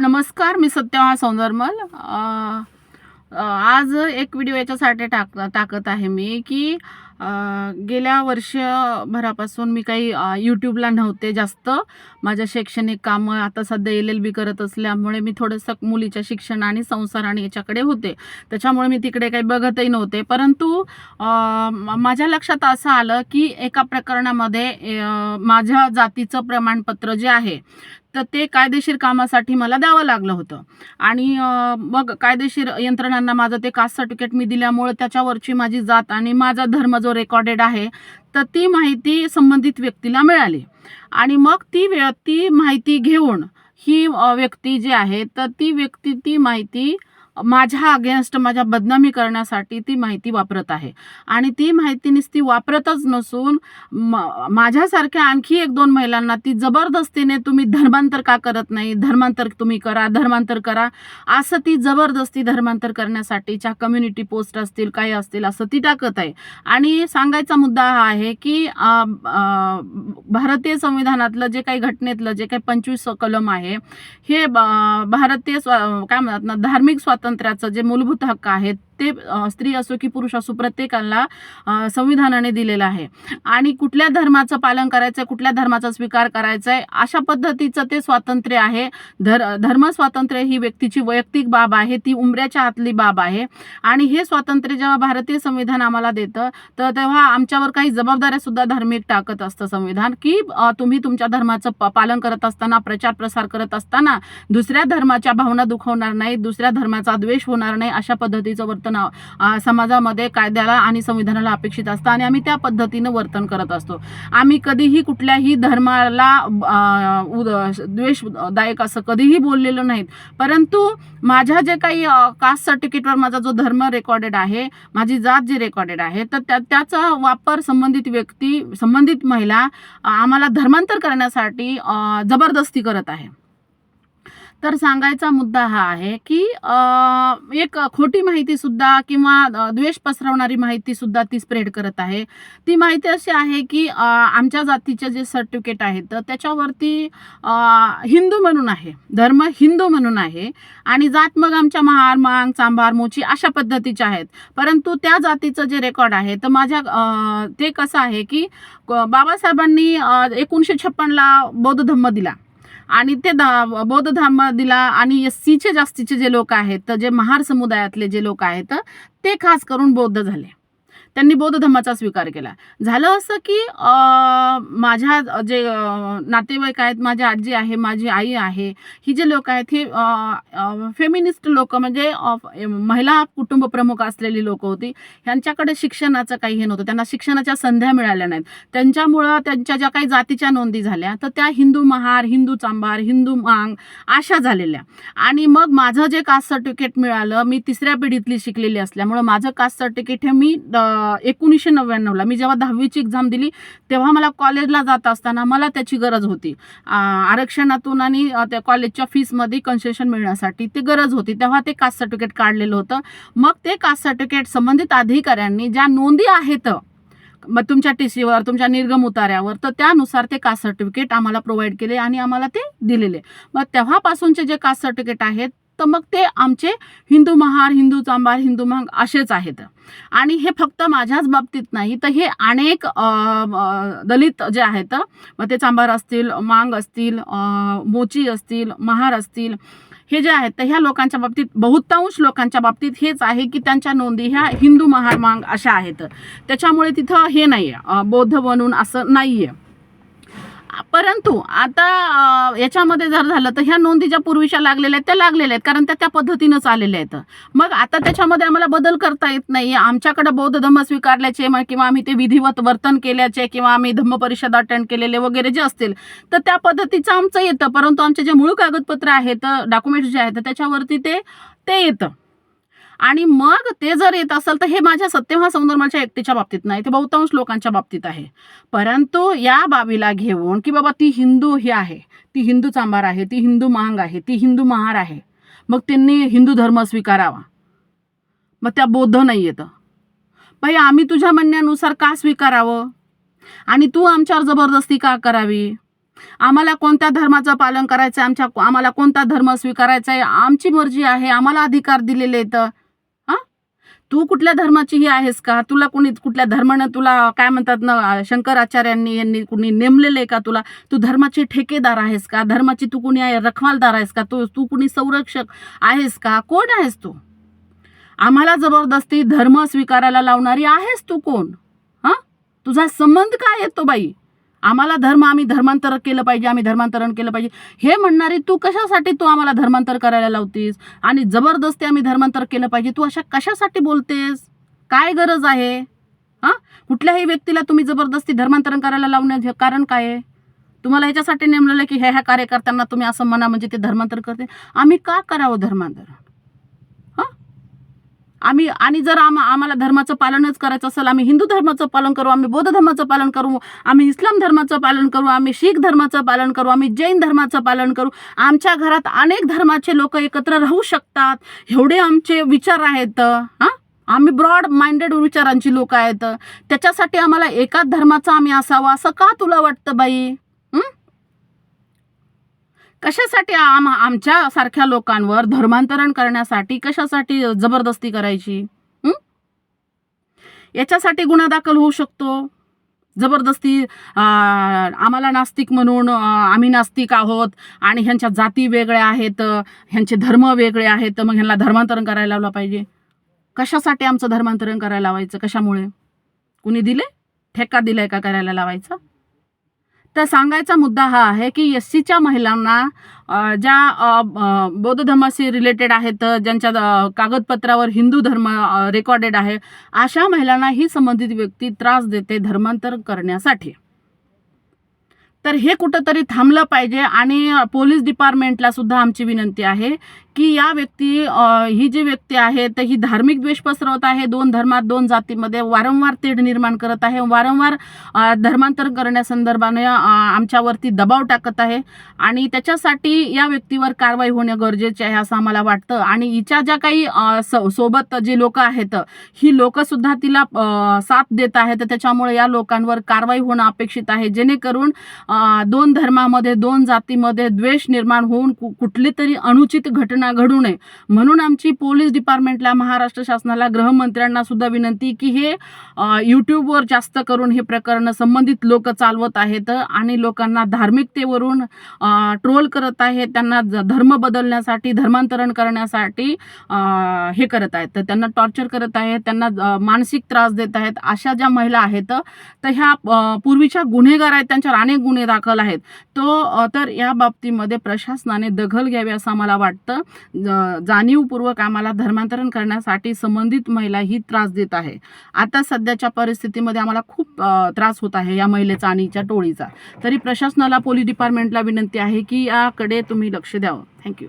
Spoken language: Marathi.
नमस्कार मी सत्यमा सौंदरमल. आज एक व्हिडिओ याच्यासाठी टाक टाकत आहे मी की गेल्या वर्षभरापासून मी काही यूट्यूबला नव्हते जास्त. माझ्या शैक्षणिक कामं आता सध्या एल एल बी करत असल्यामुळे मी थोडंसं मुलीच्या शिक्षण आणि संसार आणि याच्याकडे होते. त्याच्यामुळे मी तिकडे काही बघतही नव्हते. परंतु माझ्या लक्षात असं आलं की एका प्रकरणामध्ये माझ्या जातीचं प्रमाणपत्र जे आहे तर ते कायदेशीर कामासाठी मला द्यावं लागलं होतं. आणि मग कायदेशीर यंत्रणांना माझं ते कास्ट सर्टिफिकेट मी दिल्यामुळे त्याच्यावरची माझी जात आणि माझा धर्म जो रेकॉर्डेड आहे तर ती माहिती संबंधित व्यक्तीला मिळाली. आणि मग ती व्य ती माहिती घेऊन ही व्यक्ती जी आहे तर ती व्यक्ती ती माहिती माझ्या अगेन्स्ट माझ्या बदनामी करण्यासाठी ती माहिती वापरत आहे. आणि ती माहिती नुसती वापरतच नसून म माझ्यासारख्या आणखी एक दोन महिलांना ती जबरदस्तीने तुम्ही धर्मांतर का करत नाही धर्मांतर तुम्ही करा धर्मांतर करा असं ती जबरदस्ती धर्मांतर करण्यासाठीच्या कम्युनिटी पोस्ट असतील काही असतील असं ती टाकत आहे. आणि सांगायचा मुद्दा हा आहे की भारतीय संविधानातलं जे काही घटनेतलं जे काही पंचवीस कलम आहे हे ब- भारतीय स्व काय म्हणतात ना धार्मिक स्वातंत्र्याचं जे मूलभूत हक्क आहेत ते स्त्री असो की पुरुष असो प्रत्येकाला संविधानाने दिलेलं आहे. आणि कुठल्या धर्माचं पालन करायचं आहे कुठल्या धर्माचा स्वीकार करायचा आहे अशा पद्धतीचं ते स्वातंत्र्य आहे. धर धर्म स्वातंत्र्य ही व्यक्तीची वैयक्तिक बाब आहे ती उमऱ्याच्या आतली बाब आहे. आणि हे स्वातंत्र्य जेव्हा भारतीय संविधान आम्हाला देतं तर तेव्हा आमच्यावर काही जबाबदाऱ्या सुद्धा धार्मिक टाकत असतं संविधान. की तुम्ही तुमच्या धर्माचं प- पालन करत असताना प्रचार प्रसार करत असताना दुसऱ्या धर्माच्या भावना दुखवणार नाही दुसऱ्या धर्माचा द्वेष होणार नाही अशा पद्धतीचं वर्तन अ, समाजामध्ये कायद्याला आणि संविधानाला अपेक्षित असतं आणि आम्ही त्या पद्धतीनं वर्तन करत असतो. आम्ही कधीही कुठल्याही धर्माला उद- द्वेषदायक असं कधीही बोललेलो नाहीत. परंतु माझ्या जे काही कास्ट सर्टिफिकेटवर माझा जो धर्म रेकॉर्डेड आहे माझी जात जी रेकॉर्डेड आहे तर त्या त्याचा वापर संबंधित व्यक्ती संबंधित महिला आम्हाला धर्मांतर करण्यासाठी जबरदस्ती करत आहे. तर सांगायचा मुद्दा हा आहे की एक खोटी माहिती सुद्धा किंवा द्वेष पसरवणारी माहिती सुद्धा ती स्प्रेड करत आहे. ती माहिती अशी आहे की आमच्या जातीचे जे सर्टिफिकेट आहेत तर त्याच्यावरती हिंदू म्हणून आहे. धर्म हिंदू म्हणून आहे. आणि जात मग आमच्या महार मांग चांभार मोची अशा पद्धतीच्या आहेत. परंतु त्या जातीचं जे रेकॉर्ड आहे तर माझ्या ते कसं आहे की बाबासाहेबांनी एकोणीसशे छप्पनला बौद्ध धम्म दिला. आणि ते ध- बौद्ध धर्म दिला आणि एस सीचे जास्तीचे जे लोक आहेत जे महार समुदायातले जे लोक आहेत ते खास करून बौद्ध झाले. त्यांनी बौद्ध धर्माचा स्वीकार केला. झालं असं की माझ्या जे नातेवाईक आहेत माझी आजी आहे माझी आई आहे ही जे लोक आहेत हे फेमिनिस्ट लोक म्हणजे महिला कुटुंब प्रमुख असलेली लोक होती ह्यांच्याकडे शिक्षणाचं काही हे नव्हतं. त्यांना शिक्षणाच्या संध्या मिळाल्या नाहीत. त्यांच्यामुळं त्यांच्या ज्या काही जातीच्या नोंदी झाल्या तर त्या हिंदू महार हिंदू चांभार हिंदू मांग अशा झालेल्या. आणि मग माझं जे कास्ट सर्टिफिकेट मिळालं मी तिसऱ्या पिढीतली शिकलेली असल्यामुळं माझं कास्ट सर्टिफिकेट हे मी एकोणीसशे नव्याण्णवला. मी जेव्हा दहावीची एक्झाम दिली तेव्हा मला कॉलेजला जात असताना मला त्याची गरज होती. आरक्षणातून आणि त्या कॉलेजच्या फीसमध्ये कन्सेशन मिळण्यासाठी ते गरज होती. तेव्हा ते कास्ट सर्टिफिकेट काढलेलं होतं. मग ते कास्ट सर्टिफिकेट संबंधित अधिकाऱ्यांनी ज्या नोंदी आहेत मग तुमच्या टी सीवर तुमच्या निर्गम उतार्यावर तर त्यानुसार ते कास्ट सर्टिफिकेट आम्हाला प्रोव्हाइड केले आणि आम्हाला ते दिलेले. मग तेव्हापासूनचे जे कास्ट सर्टिफिकेट आहेत तर मग ते आमचे हिंदू महार हिंदू चांभार हिंदू महाग असेच आहेत. आणि हे फक्त माझ्याच बाबतीत नाही तर हे अनेक दलित जे आहेत मग ते चांभार असतील मांग असतील मोची असतील महार असतील हे जे आहेत तर ह्या लोकांच्या बाबतीत बहुतांश लोकांच्या बाबतीत हेच आहे की त्यांच्या नोंदी ह्या हिंदू महार मांग अशा आहेत. त्याच्यामुळे तिथं हे नाही आहे बौद्ध बनून असं नाही आहे परंतु आता याच्यामध्ये जर झालं तर ह्या नोंदी ज्या पूर्वीच्या लागलेल्या आहेत त्या लागलेल्या आहेत कारण त्या त्या पद्धतीनंच आलेल्या आहेत. मग आता त्याच्यामध्ये आम्हाला बदल करता येत नाही आमच्याकडे बौद्ध धम्म स्वीकारल्याचे मग किंवा आम्ही ते विधिवत वर्तन केल्याचे किंवा आम्ही धम्म परिषद अटेंड केलेले वगैरे जे असतील तर त्या पद्धतीचं आमचं येतं. परंतु आमचे जे मूळ कागदपत्र आहेत डॉक्युमेंट्स जे आहेत त्याच्यावरती ते ते येतं. आणि मग ते जर येत असेल तर हे माझ्या सत्यव्हा सौंदर्याच्या एकटीच्या बाबतीत नाही ते बहुतांश लोकांच्या बाबतीत आहे. परंतु या बाबीला घेऊन की बाबा ती हिंदू ही आहे ती हिंदू चांभार आहे ती हिंदू महांग आहे ती हिंदू महार आहे मग त्यांनी हिंदू धर्म स्वीकारावा. मग त्या बौद्ध नाही येतं. बाई आम्ही तुझ्या म्हणण्यानुसार का स्वीकारावं? आणि तू आमच्यावर जबरदस्ती का करावी? आम्हाला कोणत्या धर्माचं पालन करायचं आहे आमच्या आम्हाला कोणता धर्म स्वीकारायचा आहे आमची मर्जी आहे आम्हाला अधिकार दिलेले आहेत. तू कुठल्या धर्माची ही आहेस का? तुला कुणी कुठल्या धर्मानं तुला काय म्हणतात ना शंकराचार्यांनी यांनी कुणी नेमलेलं आहे का तुला? तू धर्माचे ठेकेदार आहेस का? धर्माची तू कुणी आहे रखवालदार आहेस का? तू तू कुणी संरक्षक आहेस का? कोण आहेस तू? आम्हाला जबरदस्ती धर्म स्वीकारायला लावणारी आहेस तू कोण? हां? तुझा संबंध काय येतो बाई? आम्हाला धर्म आम्ही धर्मांतर केलं पाहिजे आम्ही धर्मांतरण केलं पाहिजे. हे म्हणणारे तू कशासाठी तू आम्हाला धर्मांतर करायला लावतीस? आणि जबरदस्ती आम्ही धर्मांतर केलं पाहिजे. तू अशा कशासाठी बोलतेस? काय गरज आहे? हां? कुठल्याही व्यक्तीला तुम्ही जबरदस्ती धर्मांतरण करायला लावण्याचे कारण काय आहे? तुम्हाला ह्याच्यासाठी नेमलेलं की ह्या ह्या कार्यकर्त्यांना तुम्ही असं म्हणा म्हणजे ते धर्मांतर करते आम्ही का करावं धर्मांतर? आम्ही आणि जर आम आम्हाला धर्माचं पालनच करायचं असेल आम्ही हिंदू धर्माचं पालन करू आम्ही बौद्ध धर्माचं पालन करू आम्ही इस्लाम धर्माचं पालन करू आम्ही शीख धर्माचं पालन करू आम्ही जैन धर्माचं पालन करू आमच्या घरात अनेक धर्माचे लोक एकत्र राहू शकतात. एवढे आमचे विचार आहेत हां? आम्ही ब्रॉड माइंडेड विचारांची लोक आहेत. त्याच्यासाठी आम्हाला एकाच धर्माचा आम्ही असावा असं का तुला वाटतं बाई? कशासाठी आम आमच्यासारख्या लोकांवर धर्मांतरण करण्यासाठी कशासाठी जबरदस्ती करायची? याच्यासाठी गुन्हा दाखल होऊ शकतो. जबरदस्ती आम्हाला नास्तिक म्हणून आम्ही नास्तिक आहोत आणि ह्यांच्या जाती वेगळ्या आहेत ह्यांचे धर्म वेगळे आहेत मग ह्यांना धर्मांतरण करायला लावलं पाहिजे. कशासाठी आमचं धर्मांतरण करायला लावायचं? कशामुळे? कुणी दिले? ठेका दिलाय का करायला लावायचा? तर सांगायचा मुद्दा हा आहे की एस सीच्या महिलांना ज्या बौद्ध धर्माशी रिलेटेड आहेत ज्यांच्या कागदपत्रावर हिंदू धर्म रेकॉर्डेड आहे अशा महिलांना ही संबंधित व्यक्ती त्रास देते धर्मांतर करण्यासाठी. तर हे कुठंतरी थांबलं पाहिजे आणि पोलीस डिपार्टमेंटला सुद्धा आमची विनंती आहे की या व्यक्ती ही जी व्यक्ती आहे तर ही धार्मिक द्वेष पसरवत आहे. दोन धर्मात दोन जातीमध्ये वारंवार तेढ निर्माण करत आहे. वारंवार धर्मांतर करण्यासंदर्भाने आमच्यावरती दबाव टाकत आहे. आणि त्याच्यासाठी या व्यक्तीवर कारवाई होणं गरजेचे आहे असं आम्हाला वाटतं. आणि हिच्या ज्या काही स- सोबत जे लोक आहेत ही लोकंसुद्धा तिला साथ देत आहेत. त्याच्यामुळे या लोकांवर कारवाई होणं अपेक्षित आहे. जेणेकरून दोन धर्मामध्ये दोन जातीमध्ये द्वेष निर्माण होऊन कु- कुठली तरी अनुचित घटना घडू नये. म्हणून आमची पोलीस डिपार्टमेंटला महाराष्ट्र शासनाला गृहमंत्र्यांना सुद्धा विनंती की हे यूट्यूबवर जास्त करून हे प्रकरण संबंधित लोक चालवत आहेत आणि लोकांना धार्मिकतेवरून ट्रोल करत आहेत. त्यांना ज- धर्म बदलण्यासाठी धर्मांतरण करण्यासाठी हे करत आहेत. तर त्यांना टॉर्चर करत आहेत. त्यांना मानसिक त्रास देत आहेत. अशा ज्या महिला आहेत तर ह्या पूर्वीच्या गुन्हेगार आहेत. त्यांच्यावर अनेक गुन्हे दाखल आहेत. तो तर या बाबतीमध्ये प्रशासनाने दखल घ्यावी असं आम्हाला वाटतं. ज- जाणीवपूर्वक आम्हाला धर्मांतरण करण्यासाठी संबंधित महिला ही त्रास देत आहे. आता सध्याच्या परिस्थितीमध्ये आम्हाला खूप त्रास होत आहे या महिलेचा आणि टोळीचा. तरी प्रशासनाला पोलीस डिपार्टमेंटला विनंती आहे की याकडे तुम्ही लक्ष द्यावं. थँक्यू.